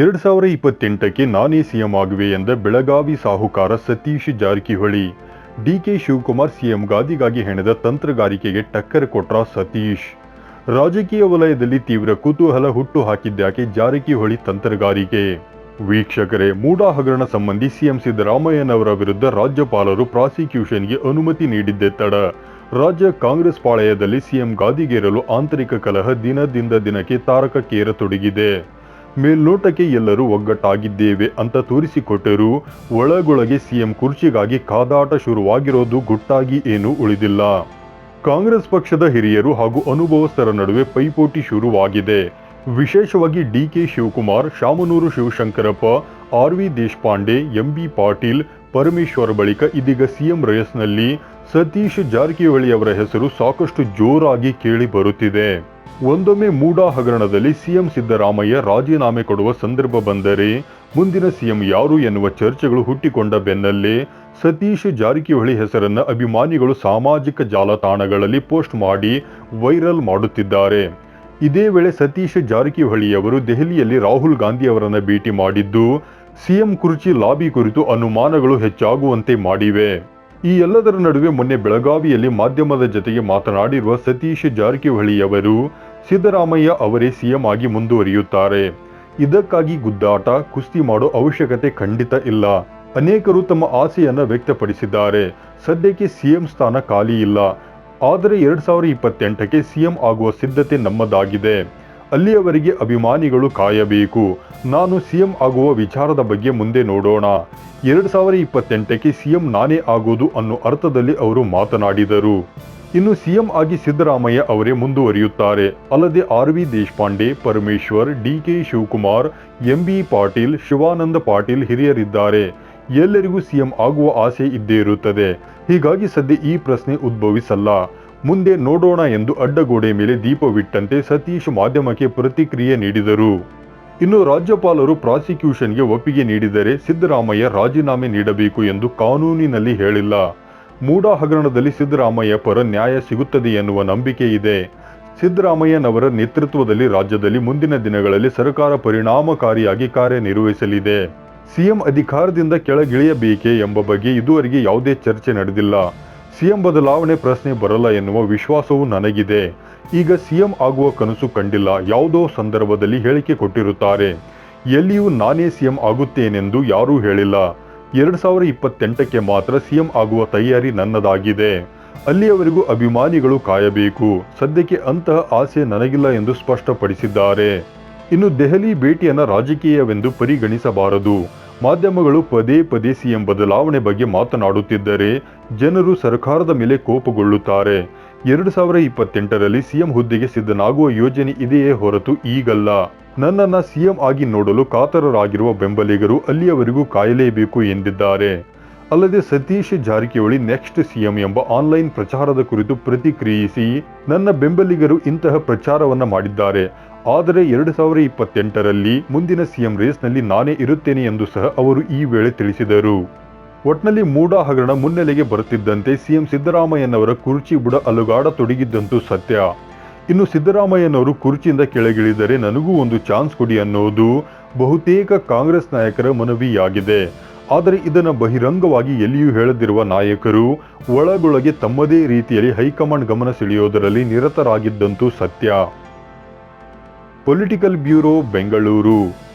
ಎರಡ್ ಸಾವಿರ ಇಪ್ಪತ್ತೆಂಟಕ್ಕೆ ನಾನೇ ಸಿಎಂ ಆಗುವೆ ಎಂದ ಬೆಳಗಾವಿ ಸಾಹುಕಾರ ಸತೀಶ್ ಜಾರಕಿಹೊಳಿ. ಡಿಕೆ ಶಿವಕುಮಾರ್ ಸಿಎಂ ಗಾದಿಗಾಗಿ ಹೆಣೆದ ತಂತ್ರಗಾರಿಕೆಗೆ ಟಕ್ಕರ್ ಕೊಟ್ರ ಸತೀಶ್. ರಾಜಕೀಯ ವಲಯದಲ್ಲಿ ತೀವ್ರ ಕುತೂಹಲ ಹುಟ್ಟು ಹಾಕಿದ್ದಾಕೆ ಜಾರಕಿಹೊಳಿ ತಂತ್ರಗಾರಿಕೆ? ವೀಕ್ಷಕರೇ ಮೂಡಾ ಹಗರಣ ಸಂಬಂಧಿ ಸಿಎಂ ಸಿದ್ದರಾಮಯ್ಯನವರ ವಿರುದ್ಧ ರಾಜ್ಯಪಾಲರು ಪ್ರಾಸಿಕ್ಯೂಷನ್ಗೆ ಅನುಮತಿ ನೀಡಿದ್ದೆ ತಡ. ರಾಜ್ಯ ಕಾಂಗ್ರೆಸ್ ಪಾಳಯದಲ್ಲಿ ಸಿಎಂ ಗಾದಿಗೇರಲು ಆಂತರಿಕ ಕಲಹ ದಿನದಿಂದ ದಿನಕ್ಕೆ ತಾರಕಕ್ಕೇರತೊಡಗಿದೆ. ಮೇಲ್ನೋಟಕ್ಕೆ ಎಲ್ಲರೂ ಒಗ್ಗಟ್ಟಾಗಿದ್ದೇವೆ ಅಂತ ತೋರಿಸಿಕೊಟ್ಟರು ಒಳಗೊಳಗೆ ಸಿಎಂ ಕುರ್ಚಿಗಾಗಿ ಕಾದಾಟ ಶುರುವಾಗಿರೋದು ಗುಟ್ಟಾಗಿ ಏನೂ ಉಳಿದಿಲ್ಲ. ಕಾಂಗ್ರೆಸ್ ಪಕ್ಷದ ಹಿರಿಯರು ಹಾಗೂ ಅನುಭವಸ್ಥರ ನಡುವೆ ಪೈಪೋಟಿ ಶುರುವಾಗಿದೆ. ವಿಶೇಷವಾಗಿ DK Shivakumar, Shamanur Shivashankarappa, R V Deshpande MB Patil Parameshwar ಬಳಿಕ ಇದೀಗ ಸಿಎಂ ರೇಸ್ನಲ್ಲಿ ಸತೀಶ್ ಜಾರಕಿಹೊಳಿ ಅವರ ಹೆಸರು ಸಾಕಷ್ಟು ಜೋರಾಗಿ ಕೇಳಿ ಬರುತ್ತಿದೆ. ಒಂದೊಮ್ಮೆ ಮೂಡಾ ಹಗರಣದಲ್ಲಿ ಸಿಎಂ ಸಿದ್ದರಾಮಯ್ಯ ರಾಜೀನಾಮೆ ಕೊಡುವ ಸಂದರ್ಭ ಬಂದರೆ ಮುಂದಿನ ಸಿಎಂ ಯಾರು ಎನ್ನುವ ಚರ್ಚೆಗಳು ಹುಟ್ಟಿಕೊಂಡ ಬೆನ್ನಲ್ಲೇ ಸತೀಶ್ ಜಾರಕಿಹೊಳಿ ಹೆಸರನ್ನ ಅಭಿಮಾನಿಗಳು ಸಾಮಾಜಿಕ ಜಾಲತಾಣಗಳಲ್ಲಿ ಪೋಸ್ಟ್ ಮಾಡಿ ವೈರಲ್ ಮಾಡುತ್ತಿದ್ದಾರೆ. ಇದೇ ವೇಳೆ ಸತೀಶ್ ಜಾರಕಿಹೊಳಿಯವರು ದೆಹಲಿಯಲ್ಲಿ ರಾಹುಲ್ ಗಾಂಧಿ ಅವರನ್ನು ಭೇಟಿ ಮಾಡಿದ್ದು ಸಿಎಂ ಕುರ್ಚಿ ಲಾಬಿ ಕುರಿತು ಅನುಮಾನಗಳು ಹೆಚ್ಚಾಗುವಂತೆ ಮಾಡಿವೆ. ಈ ಎಲ್ಲದರ ನಡುವೆ ಮೊನ್ನೆ ಬೆಳಗಾವಿಯಲ್ಲಿ ಮಾಧ್ಯಮದ ಜತೆಗೆ ಮಾತನಾಡಿರುವ ಸತೀಶ್ ಜಾರಕಿಹೊಳಿಯವರು, ಸಿದ್ದರಾಮಯ್ಯ ಅವರೇ ಸಿಎಂ ಆಗಿ ಮುಂದುವರಿಯುತ್ತಾರೆ. ಇದಕ್ಕಾಗಿ ಗುದ್ದಾಟ, ಕುಸ್ತಿ ಮಾಡೋ ಅವಶ್ಯಕತೆ ಖಂಡಿತ ಇಲ್ಲ. ಅನೇಕರು ತಮ್ಮ ಆಸೆಯನ್ನು ವ್ಯಕ್ತಪಡಿಸಿದ್ದಾರೆ. ಸದ್ಯಕ್ಕೆ ಸಿಎಂ ಸ್ಥಾನ ಖಾಲಿ ಇಲ್ಲ. ಆದರೆ ಎರಡ್ ಸಾವಿರದ ಇಪ್ಪತ್ತೆಂಟಕ್ಕೆ ಸಿಎಂ ಆಗುವ ಸಿದ್ಧತೆ ನಮ್ಮದಾಗಿದೆ. ಅಲ್ಲಿಯವರೆಗೆ ಅಭಿಮಾನಿಗಳು ಕಾಯಬೇಕು. ನಾನು ಸಿಎಂ ಆಗುವ ವಿಚಾರದ ಬಗ್ಗೆ ಮುಂದೆ ನೋಡೋಣ. ಎರಡ್ ಸಾವಿರದ ಇಪ್ಪತ್ತೆಂಟಕ್ಕೆ ಸಿಎಂ ನಾನೇ ಆಗೋದು ಅನ್ನೋ ಅರ್ಥದಲ್ಲಿ ಅವರು ಮಾತನಾಡಿದರು. ಇನ್ನು ಸಿಎಂ ಆಗಿ ಸಿದ್ದರಾಮಯ್ಯ ಅವರೇ ಮುಂದುವರಿಯುತ್ತಾರೆ. ಅಲ್ಲದೆ R V Deshpande, Parameshwar DK Shivakumar, M B Patil, Shivananda Patil ಹಿರಿಯರಿದ್ದಾರೆ. ಎಲ್ಲರಿಗೂ ಸಿಎಂ ಆಗುವ ಆಸೆ ಇದ್ದೇ ಇರುತ್ತದೆ. ಹೀಗಾಗಿ ಸದ್ಯ ಈ ಪ್ರಶ್ನೆ ಉದ್ಭವಿಸಲ್ಲ. ಮುಂದೆ ನೋಡೋಣ ಎಂದು ಅಡ್ಡಗೋಡೆ ಮೇಲೆ ದೀಪವಿಟ್ಟಂತೆ ಸತೀಶ್ ಮಾಧ್ಯಮಕ್ಕೆ ಪ್ರತಿಕ್ರಿಯೆ ನೀಡಿದರು. ಇನ್ನು ರಾಜ್ಯಪಾಲರು ಪ್ರಾಸಿಕ್ಯೂಷನ್ಗೆ ಒಪ್ಪಿಗೆ ನೀಡಿದರೆ ಸಿದ್ದರಾಮಯ್ಯ ರಾಜೀನಾಮೆ ನೀಡಬೇಕು ಎಂದು ಕಾನೂನಿನಲ್ಲಿ ಹೇಳಿಲ್ಲ. ಮೂಡಾ ಹಗರಣದಲ್ಲಿ ಸಿದ್ದರಾಮಯ್ಯ ಪರ ನ್ಯಾಯ ಸಿಗುತ್ತದೆ ಎನ್ನುವ ನಂಬಿಕೆ ಇದೆ. ಸಿದ್ದರಾಮಯ್ಯನವರ ನೇತೃತ್ವದಲ್ಲಿ ರಾಜ್ಯದಲ್ಲಿ ಮುಂದಿನ ದಿನಗಳಲ್ಲಿ ಸರ್ಕಾರ ಪರಿಣಾಮಕಾರಿಯಾಗಿ ಕಾರ್ಯನಿರ್ವಹಿಸಲಿದೆ. ಸಿಎಂ ಅಧಿಕಾರದಿಂದ ಕೆಳಗಿಳಿಯಬೇಕೆ ಎಂಬ ಬಗ್ಗೆ ಇದುವರೆಗೆ ಯಾವುದೇ ಚರ್ಚೆ ನಡೆದಿಲ್ಲ. ಸಿಎಂ ಬದಲಾವಣೆ ಪ್ರಶ್ನೆ ಬರಲ್ಲ ಎನ್ನುವ ವಿಶ್ವಾಸವೂ ನನಗಿದೆ. ಈಗ ಸಿಎಂ ಆಗುವ ಕನಸು ಕಂಡಿಲ್ಲ. ಯಾವುದೋ ಸಂದರ್ಭದಲ್ಲಿ ಹೇಳಿಕೆ ಕೊಟ್ಟಿರುತ್ತಾರೆ. ಎಲ್ಲಿಯೂ ನಾನೇ ಸಿಎಂ ಆಗುತ್ತೇನೆಂದು ಯಾರೂ ಹೇಳಿಲ್ಲ. ಎರಡ್ ಸಾವಿರದ ಇಪ್ಪತ್ತೆಂಟಕ್ಕೆ ಮಾತ್ರ ಸಿಎಂ ಆಗುವ ತಯಾರಿ ನನ್ನದಾಗಿದೆ. ಅಲ್ಲಿಯವರೆಗೂ ಅಭಿಮಾನಿಗಳು ಕಾಯಬೇಕು. ಸದ್ಯಕ್ಕೆ ಅಂತಹ ಆಸೆ ನನಗಿಲ್ಲ ಎಂದು ಸ್ಪಷ್ಟಪಡಿಸಿದ್ದಾರೆ. ಇನ್ನು ದೆಹಲಿ ಭೇಟಿಯನ್ನು ರಾಜಕೀಯವೆಂದು ಪರಿಗಣಿಸಬಾರದು. ಮಾಧ್ಯಮಗಳು ಪದೇ ಪದೇ ಸಿಎಂ ಬದಲಾವಣೆ ಬಗ್ಗೆ ಮಾತನಾಡುತ್ತಿದ್ದರೆ ಜನರು ಸರ್ಕಾರದ ಮೇಲೆ ಕೋಪಗೊಳ್ಳುತ್ತಾರೆ. ಎರಡು ಸಾವಿರ ಇಪ್ಪತ್ತೆಂಟರಲ್ಲಿ ಸಿಎಂ ಹುದ್ದೆಗೆ ಸಿದ್ಧನಾಗುವ ಯೋಜನೆ ಇದೆಯೇ ಹೊರತು ಈಗಲ್ಲ. ನನ್ನನ್ನು ಸಿಎಂ ಆಗಿ ನೋಡಲು ಕಾತರರಾಗಿರುವ ಬೆಂಬಲಿಗರು ಅಲ್ಲಿಯವರೆಗೂ ಕಾಯಲೇಬೇಕು ಎಂದಿದ್ದಾರೆ. ಅಲ್ಲದೆ ಸತೀಶ್ ಜಾರಕಿಹೊಳಿ ನೆಕ್ಸ್ಟ್ ಸಿಎಂ ಎಂಬ ಆನ್ಲೈನ್ ಪ್ರಚಾರದ ಕುರಿತು ಪ್ರತಿಕ್ರಿಯಿಸಿ, ನನ್ನ ಬೆಂಬಲಿಗರು ಇಂತಹ ಪ್ರಚಾರವನ್ನ ಮಾಡಿದ್ದಾರೆ. ಆದರೆ ಎರಡು ಸಾವಿರ ಇಪ್ಪತ್ತೆಂಟರಲ್ಲಿ ಮುಂದಿನ ಸಿಎಂ ರೇಸ್ನಲ್ಲಿ ನಾನೇ ಇರುತ್ತೇನೆ ಎಂದು ಸಹ ಅವರು ಈ ವೇಳೆ ತಿಳಿಸಿದರು. ಒಟ್ನಲ್ಲಿ ಮೂಡಾ ಹಗರಣ ಮುನ್ನೆಲೆಗೆ ಬರುತ್ತಿದ್ದಂತೆ ಸಿಎಂ ಸಿದ್ದರಾಮಯ್ಯನವರ ಕುರ್ಚಿ ಬುಡ ಅಲುಗಾಡ ತೊಡಗಿದ್ದಂತೂ ಸತ್ಯ. ಇನ್ನು ಸಿದ್ದರಾಮಯ್ಯನವರು ಕುರ್ಚಿಯಿಂದ ಕೆಳಗಿಳಿದರೆ ನನಗೂ ಒಂದು ಚಾನ್ಸ್ ಕೊಡಿ ಅನ್ನೋದು ಬಹುತೇಕ ಕಾಂಗ್ರೆಸ್ ನಾಯಕರ ಮನವಿಯಾಗಿದೆ. ಆದರೆ ಇದನ್ನು ಬಹಿರಂಗವಾಗಿ ಎಲ್ಲಿಯೂ ಹೇಳದಿರುವ ನಾಯಕರು ಒಳಗೊಳಗೆ ತಮ್ಮದೇ ರೀತಿಯಲ್ಲಿ ಹೈಕಮಾಂಡ್ ಗಮನ ಸೆಳೆಯೋದರಲ್ಲಿ ನಿರತರಾಗಿದ್ದಂತೂ ಸತ್ಯ. Political bureau, Bengaluru.